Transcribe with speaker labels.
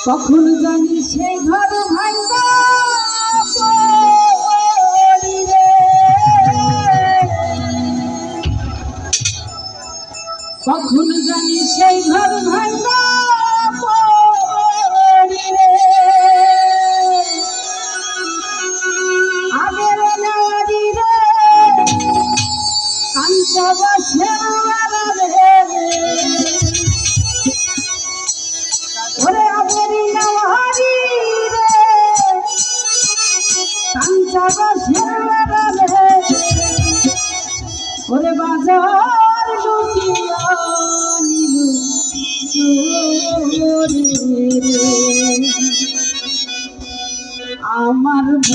Speaker 1: কখন জানি সে ঘর ভাঙবা কখন জানি সেই ঘর ভাঙবা